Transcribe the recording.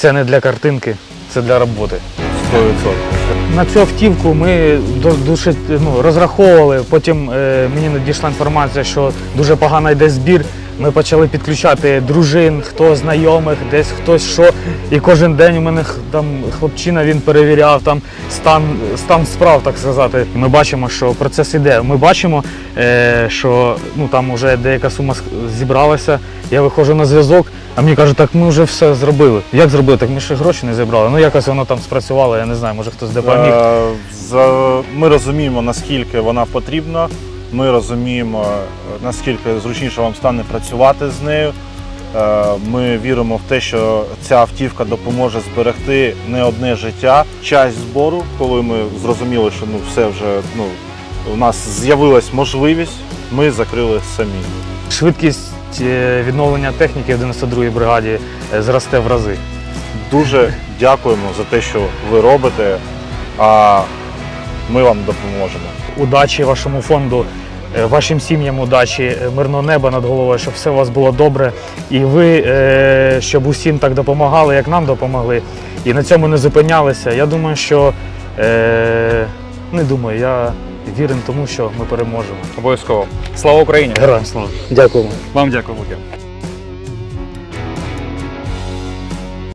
це не для картинки, це для роботи. 100%. На цю автівку ми до- дуже ну, розраховували. Потім е, мені надійшла інформація, що дуже погано йде збір. Ми почали підключати дружин, хто знайомих, десь хтось що. І кожен день у мене там хлопчина він перевіряв там стан, стан справ, так сказати. Ми бачимо, що процес іде. Ми бачимо, е, що ну там вже деяка сума зібралася. Я виходжу на зв'язок, а мені кажуть, так ми вже все зробили. Як зробили? Так ми ще гроші не зібрали. Ну якось воно там спрацювало, я не знаю, може хтось допоміг. Е, Ми розуміємо, наскільки вона потрібна. Ми розуміємо, наскільки зручніше вам стане працювати з нею. Е, Ми віримо в те, що ця автівка допоможе зберегти не одне життя. Часть збору, коли ми зрозуміли, що ну все вже ну у нас з'явилась можливість, ми закрили самі. Швидкість е, відновлення техніки в 92-й бригаді е, зросте в рази. Дуже дякуємо за те, що ви робите. А ми вам допоможемо. Удачі вашому фонду, е, вашим сім'ям удачі, е, мирного неба над головою, щоб все у вас було добре. І ви, е, щоб усім так допомагали, як нам допомогли. І на цьому не зупинялися. Я думаю, що не думаю, я вірен тому, що ми переможемо. Обов'язково. Слава Україні! Героям слава! Дякуємо. Вам дякую.